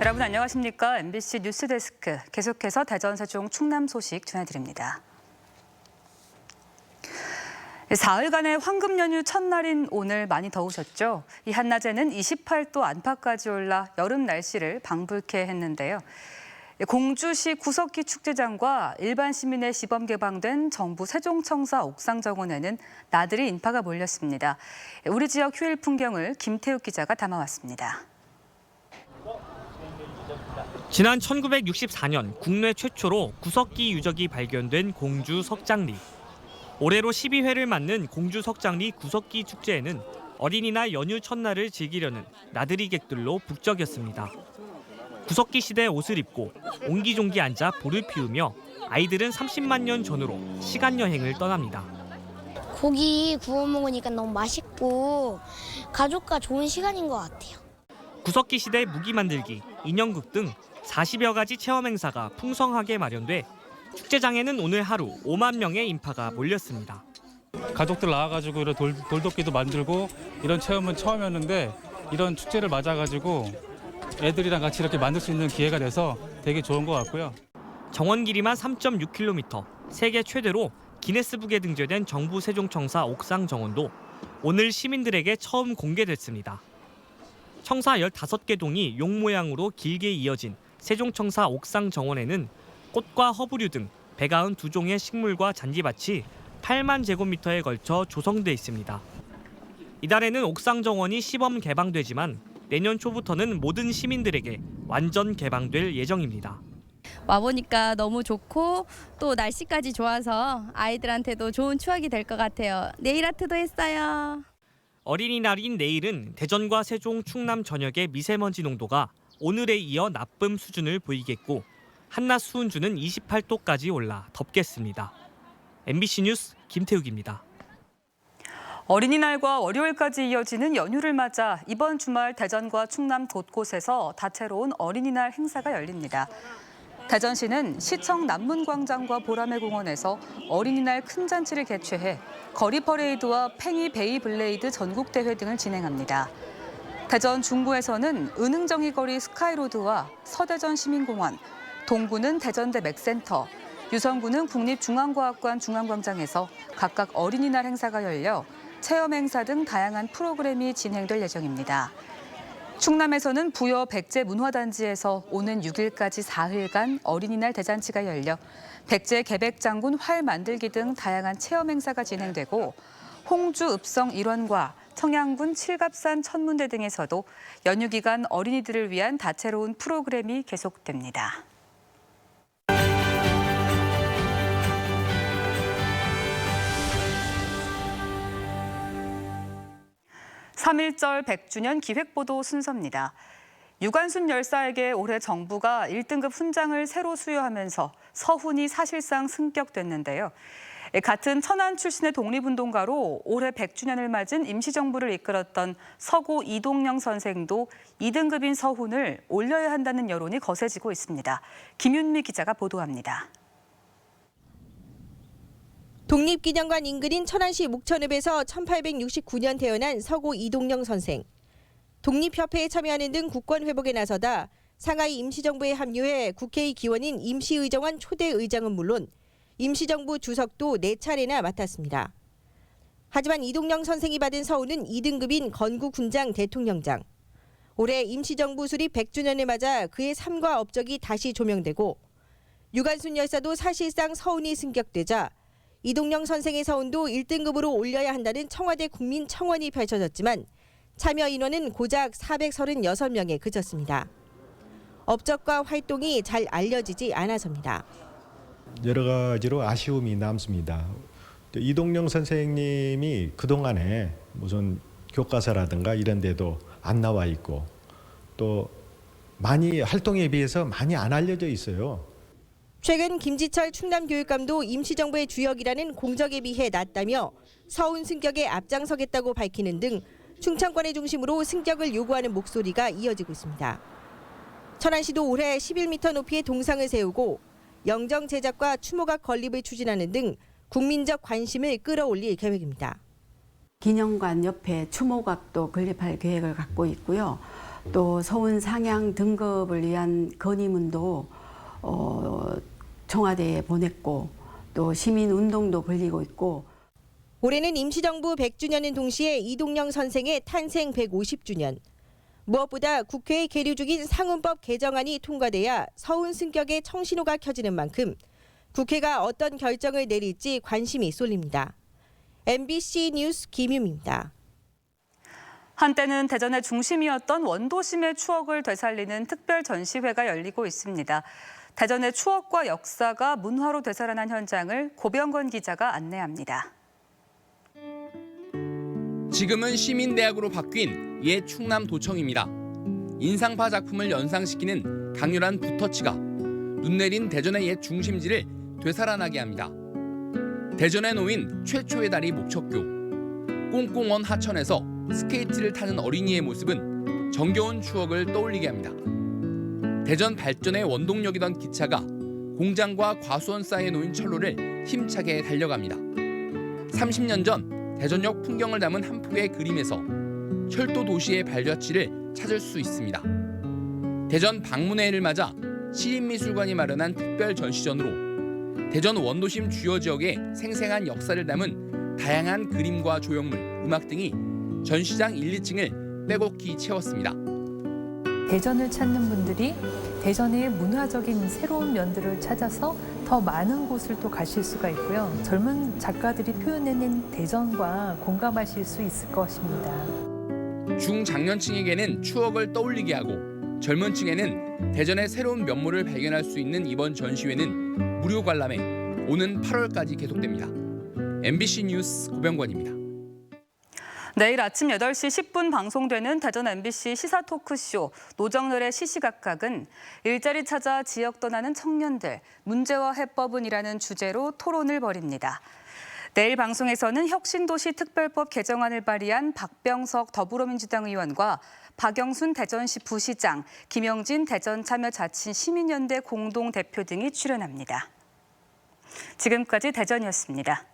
여러분 안녕하십니까? MBC 뉴스데스크 계속해서 대전 세종 충남 소식 전해드립니다. 사흘간의 황금 연휴 첫날인 오늘 많이 더우셨죠? 이 한낮에는 28도 안팎까지 올라 여름 날씨를 방불케 했는데요. 공주시 구석기 축제장과 일반 시민의 시범 개방된 정부 세종청사 옥상 정원에는 나들이 인파가 몰렸습니다. 우리 지역 휴일 풍경을 김태욱 기자가 담아왔습니다. 지난 1964년 국내 최초로 구석기 유적이 발견된 공주 석장리. 올해로 12회를 맞는 공주 석장리 구석기 축제에는 어린이날 연휴 첫날을 즐기려는 나들이객들로 북적였습니다. 구석기 시대 옷을 입고 옹기종기 앉아 불을 피우며 아이들은 30만 년 전으로 시간 여행을 떠납니다. 고기 구워 먹으니까 너무 맛있고 가족과 좋은 시간인 것 같아요. 구석기 시대 무기 만들기, 인형극 등 40여 가지 체험 행사가 풍성하게 마련돼 축제장에는 오늘 하루 5만 명의 인파가 몰렸습니다. 가족들 나와가지고 이런 돌, 돌도끼도 만들고 이런 체험은 처음이었는데 이런 축제를 맞아가지고 애들이랑 같이 이렇게 만들 수 있는 기회가 돼서 되게 좋은 것 같고요. 정원 길이만 3.6km, 세계 최대로 기네스북에 등재된 정부 세종청사 옥상 정원도 오늘 시민들에게 처음 공개됐습니다. 청사 15개 동이 용 모양으로 길게 이어진 세종청사 옥상 정원에는 꽃과 허브류 등 192 종의 식물과 잔디밭이 8만 제곱미터에 걸쳐 조성돼 있습니다. 이달에는 옥상 정원이 시범 개방되지만 내년 초부터는 모든 시민들에게 완전 개방될 예정입니다. 와 보니까 너무 좋고 또 날씨까지 좋아서 아이들한테도 좋은 추억이 될 것 같아요. 네일 아트도 했어요. 어린이날인 내일은 대전과 세종, 충남 전역의 미세먼지 농도가 오늘에 이어 나쁨 수준을 보이겠고 한낮 수은주는 28도까지 올라 덥겠습니다. MBC 뉴스 김태욱입니다. 어린이날과 월요일까지 이어지는 연휴를 맞아 이번 주말 대전과 충남 곳곳에서 다채로운 어린이날 행사가 열립니다. 대전시는 시청 남문광장과 보라매 공원에서 어린이날 큰 잔치를 개최해 거리 퍼레이드와 팽이 베이블레이드 전국대회 등을 진행합니다. 대전 중구에서는 은흥정이 거리 스카이로드와 서대전 시민공원, 동구는 대전대 맥센터, 유성구는 국립중앙과학관 중앙광장에서 각각 어린이날 행사가 열려 체험 행사 등 다양한 프로그램이 진행될 예정입니다. 충남에서는 부여 백제 문화단지에서 오는 6일까지 4일간 어린이날 대잔치가 열려 백제 개백장군 활 만들기 등 다양한 체험 행사가 진행되고 홍주 읍성 일원과 청양군 칠갑산 천문대 등에서도 연휴 기간 어린이들을 위한 다채로운 프로그램이 계속됩니다. 3.1절 100주년 기획보도 순서입니다. 유관순 열사에게 올해 정부가 1등급 훈장을 새로 수여하면서 서훈이 사실상 승격됐는데요. 같은 천안 출신의 독립운동가로 올해 100주년을 맞은 임시정부를 이끌었던 서고 이동영 선생도 2등급인 서훈을 올려야 한다는 여론이 거세지고 있습니다. 김윤미 기자가 보도합니다. 독립기념관 인근인 천안시 묵천읍에서 1869년 태어난 서고 이동영 선생. 독립협회에 참여하는 등 국권 회복에 나서다 상하이 임시정부에 합류해 국회의 기원인 임시의정원 초대 의장은 물론 임시정부 주석도 네 차례나 맡았습니다. 하지만 이동영 선생이 받은 서훈은 2등급인 건국훈장 대통령장. 올해 임시정부 수립 100주년을 맞아 그의 삶과 업적이 다시 조명되고 유관순 열사도 사실상 서훈이 승격되자 이동영 선생의 서훈도 1등급으로 올려야 한다는 청와대 국민 청원이 펼쳐졌지만 참여 인원은 고작 436명에 그쳤습니다. 업적과 활동이 잘 알려지지 않아서입니다. 여러 가지로 아쉬움이 남습니다. 또 이동영 선생님이 그동안에 무슨 교과서라든가 이런 데도 안 나와 있고 또 많이 활동에 비해서 많이 안 알려져 있어요. 최근 김지철 충남교육감도 임시정부의 주역이라는 공적에 비해 낮다며 서훈 승격에 앞장서겠다고 밝히는 등 충청권의 중심으로 승격을 요구하는 목소리가 이어지고 있습니다. 천안시도 올해 11m 높이의 동상을 세우고 영정 제작과 추모각 건립을 추진하는 등 국민적 관심을 끌어올릴 계획입니다. 기념관 옆에 추모각도 건립할 계획을 갖고 있고요. 또 서운 상향 등급을 위한 건의문도 어, 청와대에 보냈고 또 시민 운동도 벌리고 있고 올해는 임시정부 100주년은 동시에 이동영 선생의 탄생 150주년. 무엇보다 국회에 계류 중인 상훈법 개정안이 통과돼야 서운 승격의 청신호가 켜지는 만큼 국회가 어떤 결정을 내릴지 관심이 쏠립니다. MBC 뉴스 김유미입니다. 한때는 대전의 중심이었던 원도심의 추억을 되살리는 특별 전시회가 열리고 있습니다. 대전의 추억과 역사가 문화로 되살아난 현장을 고병건 기자가 안내합니다. 지금은 시민대학으로 바뀐 옛 충남 도청입니다. 인상파 작품을 연상시키는 강렬한 붓터치가 눈 내린 대전의 옛 중심지를 되살아나게 합니다. 대전에 놓인 최초의 다리 목척교. 꽁꽁원 하천에서 스케이트를 타는 어린이의 모습은 정겨운 추억을 떠올리게 합니다. 대전 발전의 원동력이던 기차가 공장과 과수원 사이에 놓인 철로를 힘차게 달려갑니다. 30년 전 대전역 풍경을 담은 한 폭의 그림에서 철도 도시의 발자취를 찾을 수 있습니다. 대전 방문회를 맞아 시립미술관이 마련한 특별 전시전으로 대전 원도심 주요 지역의 생생한 역사를 담은 다양한 그림과 조형물, 음악 등이 전시장 1, 2층을 빼곡히 채웠습니다. 대전을 찾는 분들이 대전의 문화적인 새로운 면들을 찾아서 더 많은 곳을 또 가실 수가 있고요. 젊은 작가들이 표현해낸 대전과 공감하실 수 있을 것입니다. 중장년층에게는 추억을 떠올리게 하고 젊은 층에는 대전의 새로운 면모를 발견할 수 있는 이번 전시회는 무료 관람에 오는 8월까지 계속됩니다. MBC 뉴스 고병관입니다. 내일 아침 8시 10분 방송되는 대전 MBC 시사 토크쇼 노정렬의 시시각각은 일자리 찾아 지역 떠나는 청년들 문제와 해법은이라는 주제로 토론을 벌입니다. 내일 방송에서는 혁신도시 특별법 개정안을 발의한 박병석 더불어민주당 의원과 박영순 대전시 부시장, 김영진 대전참여자친 시민연대 공동대표 등이 출연합니다. 지금까지 대전이었습니다.